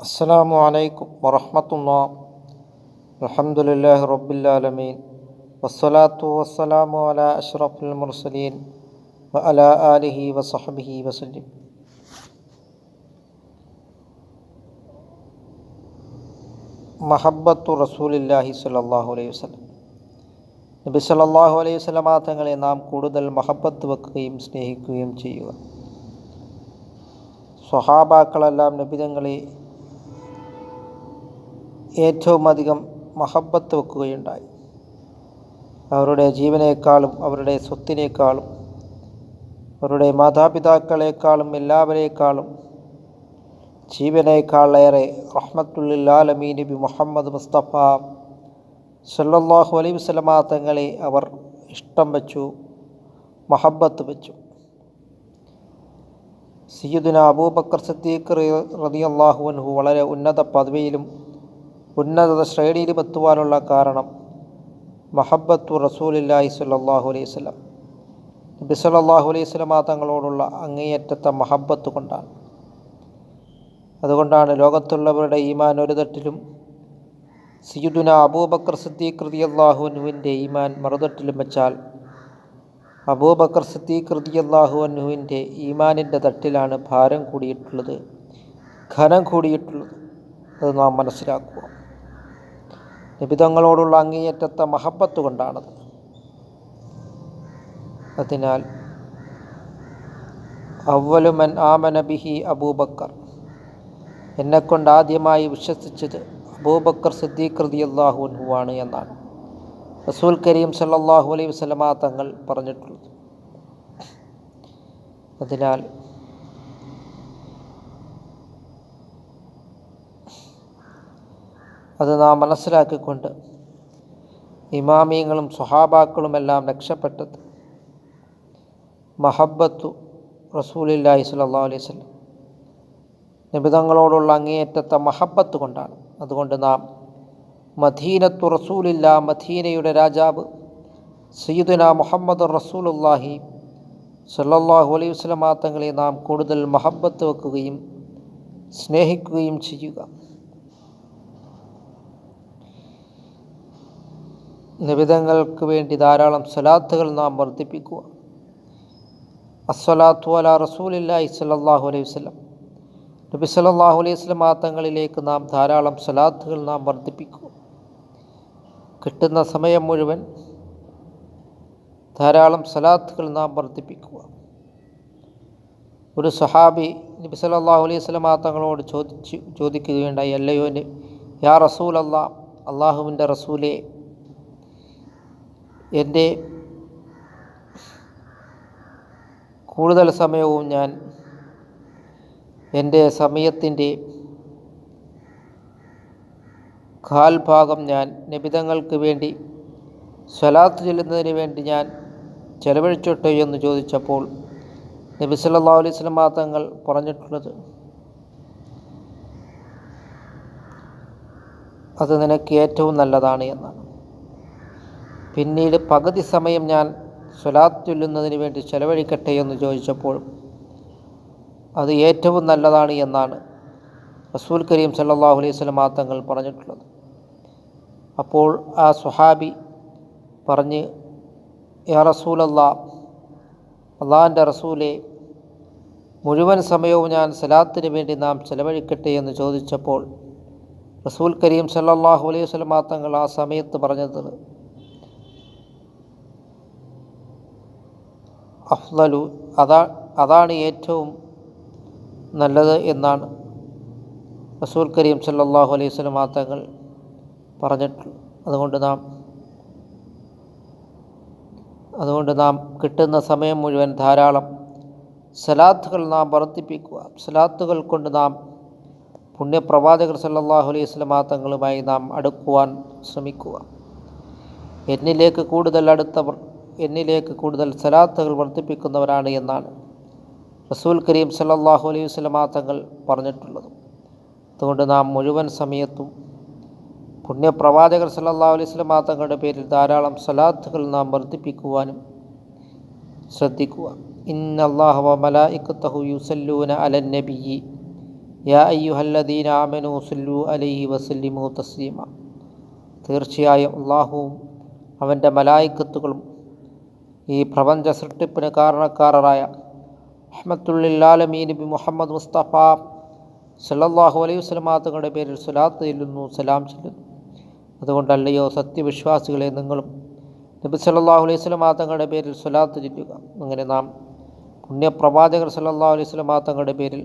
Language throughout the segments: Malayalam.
السلام عليكم ورحمة الله الحمد لله رب العالمين والصلاة والسلام على أشرف المرسلين وعلى آله وصحبه وسلم മഹബത്തു റസൂലില്ലാഹി സല്ലാഹു അലൈഹി വസ്ലം നബി സല്ലാഹു അലൈഹി വസ്ലമാ തങ്ങളെ നാം കൂടുതൽ മഹബത്ത് വെക്കുകയും സ്നേഹിക്കുകയും ചെയ്യുക സ്വഹാബാക്കളെല്ലാം നബിതങ്ങളെ ഏറ്റവും അധികം മഹബത്ത് വെക്കുകയുണ്ടായി. അവരുടെ ജീവനേക്കാളും അവരുടെ സ്വത്തിനേക്കാളും അവരുടെ മാതാപിതാക്കളെക്കാളും എല്ലാവരേക്കാളും ജീവനേക്കാളേറെ റഹ്മത്തുല്ലാലമീ നബി മുഹമ്മദ് മുസ്തഫ സല്ലാഹു അലൈഹി വസല്ലമ തങ്ങളെ അവർ ഇഷ്ടം വച്ചു മഹബത്ത് വച്ചു. സയ്യിദുന അബൂബക്കർ സദ്ദീഖ് റളിയല്ലാഹു അൻഹു വളരെ ഉന്നത പദവിയിലും ഉന്നത ശ്രേണിയിലുമെത്തുവാനുള്ള കാരണം മഹബത്തു റസൂലില്ലാഹി സ്വല്ലല്ലാഹു അലൈഹി വസല്ലം. നബി അലൈഹി വസല്ലമ തങ്ങളോടുള്ള അങ്ങേയറ്റത്തെ മഹബത്ത് കൊണ്ടാണ്. അതുകൊണ്ടാണ് ലോകത്തുള്ളവരുടെ ഈമാൻ ഒരു തട്ടിലും സിയുദുന അബൂബക്കർ സിദ്ദീഖ് റളിയല്ലാഹുവിന്റെ ഈമാൻ മറുതട്ടിലും വെച്ചാൽ അബൂബക്കർ സിദ്ദീഖ് റളിയല്ലാഹു അള്ളാഹുനുവിന്റെ ഈമാനിന്റെ തട്ടിലാണ് ഭാരം കൂടിയിട്ടുള്ളത് ഘനം കൂടിയിട്ടുള്ളത്. അത് നാം മനസ്സിലാക്കുക. നിബിതങ്ങളോടുള്ള അങ്ങേയറ്റത്തെ മഹബത്ത് കൊണ്ടാണത്. അതിനാൽ അവലുമൻ ആമന ബിഹി അബൂബക്കർ. എന്നെക്കൊണ്ട് ആദ്യമായി വിശ്വസിച്ചത് അബൂബക്കർ സിദ്ദീഖ് റളിയല്ലാഹു അൻഹുവാണ് എന്നാണ്. റസൂൽ കരീം സല്ലാഹു അലൈഹി വസ്ലമാ തങ്ങൾ പറഞ്ഞിട്ടുള്ളത്. അതിനാൽ അത് നാം മനസ്സിലാക്കിക്കൊണ്ട് ഇമാമിയങ്ങളും സ്വഹാബാക്കളുമെല്ലാം രക്ഷപ്പെട്ടത് മഹബത്തു റസൂലില്ലാഹി സ്വല്ലാ അലൈഹി വസല്ലം. നിബിതങ്ങളോടുള്ള അങ്ങേയറ്റത്തെ മഹബത്ത് കൊണ്ടാണ്. അതുകൊണ്ട് നാം മദീനത്തു റസൂലില്ല മദീനയുടെ രാജാവ് സയ്യിദുന മുഹമ്മദ് റസൂലുല്ലാഹി സല്ലാഹു അലൈഹി വസല്ലമ തങ്ങളെ നാം കൂടുതൽ മഹബത്ത് വെക്കുകയും സ്നേഹിക്കുകയും ചെയ്യുക. നിബിതങ്ങൾക്ക് വേണ്ടി ധാരാളം സ്വലാത്തുകൾ നാം വർദ്ധിപ്പിക്കുക. അസ്വലാത്തു അല റസൂലില്ലാഹി സല്ലല്ലാഹു അലൈഹി വസ്ലം നബി സല്ലാഹു അലൈഹി വസ്ലം തങ്ങളിലേക്ക് നാം ധാരാളം സ്വലാത്തുകൾ നാം വർദ്ധിപ്പിക്കുക. കിട്ടുന്ന സമയം മുഴുവൻ ധാരാളം സ്വലാത്തുകൾ നാം വർദ്ധിപ്പിക്കുക. ഒരു സഹാബി നബി സല്ലാഹു അലൈഹി വസ്ലം തങ്ങളോട് ചോദിച്ചു ചോദിക്കുകയുണ്ടായി അല്ലയോ യാ റസൂൽ അല്ലാ അള്ളാഹുവിന്റെ റസൂലെ എന്റെ കൂടുതൽ സമയവും ഞാൻ എന്റെ സമയത്തിന്റെ കാൽഭാഗം ഞാൻ നിബിതങ്ങൾക്ക് വേണ്ടി സ്വലാത്ത് ചെല്ലുന്നതിന് വേണ്ടി ഞാൻ ചെലവഴിച്ചോട്ടെ എന്ന് ചോദിച്ചപ്പോൾ നബി സല്ലല്ലാഹു അലൈഹി വസല്ലം തങ്ങൾ പറഞ്ഞിട്ടുള്ളത് അത് നിനക്ക് ഏറ്റവും നല്ലതാണ് എന്നാണ്. പിന്നീട് പകുതി സമയം ഞാൻ സ്വലാത്ത് ചൊല്ലുന്നതിന് വേണ്ടി ചെലവഴിക്കട്ടെ എന്ന് ചോദിച്ചപ്പോൾ അത് ഏറ്റവും നല്ലതാണ് എന്നാണ് റസൂൽ കരീം സല്ലാഹു അലൈഹി വസല്ലം തങ്ങൾ പറഞ്ഞിട്ടുള്ളത്. അപ്പോൾ ആ സുഹാബി പറഞ്ഞ് യാ റസൂലല്ലാ അള്ളാഹിന്റെ റസൂലെ മുഴുവൻ സമയവും ഞാൻ സലാത്തിന് വേണ്ടി നാം ചെലവഴിക്കട്ടെ എന്ന് ചോദിച്ചപ്പോൾ റസൂൽ കരീം സല്ലാഹു അലൈഹി വസല്ലം തങ്ങൾ ആ സമയത്ത് പറഞ്ഞത് അഫ്ലലു അതാ അതാണ് ഏറ്റവും നല്ലത് എന്നാണ് റസൂൽ കരീം സല്ലാഹു അലൈഹി വസല്ലം തങ്ങൾ പറഞ്ഞിട്ടുള്ളത് അതുകൊണ്ട് നാം അതുകൊണ്ട് നാം കിട്ടുന്ന സമയം മുഴുവൻ ധാരാളം സലാത്തുകൾ നാം വർദ്ധിപ്പിക്കുക. സലാത്തുകൾ കൊണ്ട് നാം പുണ്യപ്രവാചകർ സല്ലാഹു അലൈഹി വസല്ലം തങ്ങളുമായി നാം അടുക്കുവാൻ ശ്രമിക്കുക. എന്നിലേക്ക് കൂടുതൽ അടുത്തവർ എന്നിലേക്ക് കൂടുതൽ സലാത്തുകൾ വർദ്ധിപ്പിക്കുന്നവരാണ് എന്നാണ് റസൂൽ കരീം സല്ലല്ലാഹു അലൈഹി വസ്ലമാ തങ്ങൾ പറഞ്ഞിട്ടുള്ളത്. അതുകൊണ്ട് നാം മുഴുവൻ സമയത്തും പുണ്യപ്രവാചകർ സല്ലല്ലാഹു അലൈഹി വസ്ലമാ തങ്ങളുടെ പേരിൽ ധാരാളം സലാത്തുകൾ നാം വർദ്ധിപ്പിക്കുവാനും ശ്രദ്ധിക്കുക. ഇന്നല്ലാഹു മലായിക്കത്തഹു യുസല്ലൂന അലൻ നബിയി. യാ അയ്യുഹല്ലദീന ആമനു സുല്ലു അലൈഹി വസല്ലിമു തസ്ലീമ. തീർച്ചയായും അള്ളാഹുവും അവന്റെ മലായിക്കത്തുകളും ഈ പ്രപഞ്ച സൃഷ്ടിപ്പിന് കാരണക്കാരറായ അഹമ്മത്തുല്ലാലമീൻ ബി മുഹമ്മദ് മുസ്തഫ സല്ലല്ലാഹു അലൈഹി വസല്ലമ തങ്ങളുടെ പേരിൽ സ്വലാത്ത് ചെല്ലുന്നു സലാം ചെല്ലുന്നു. അതുകൊണ്ടല്ലയോ സത്യവിശ്വാസികളെ നിങ്ങളും നബി സല്ലല്ലാഹു അലൈഹി വസല്ലമ തങ്ങളുടെ പേരിൽ സ്വലാത്ത് ചെല്ലുക. അങ്ങനെ നാം പുണ്യപ്രവാചകർ സല്ലല്ലാഹു അലൈഹി വസല്ലമ തങ്ങളുടെ പേരിൽ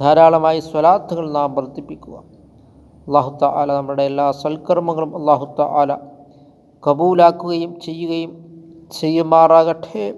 ധാരാളമായി സ്വലാത്തുകൾ നാം വർദ്ധിപ്പിക്കുക. അള്ളാഹുത്ത ആല നമ്മുടെ എല്ലാ സൽക്കർമ്മങ്ങളും അള്ളാഹുത്ത ആല കബൂലാക്കുകയും ചെയ്യുകയും से ये मारा गट्ठे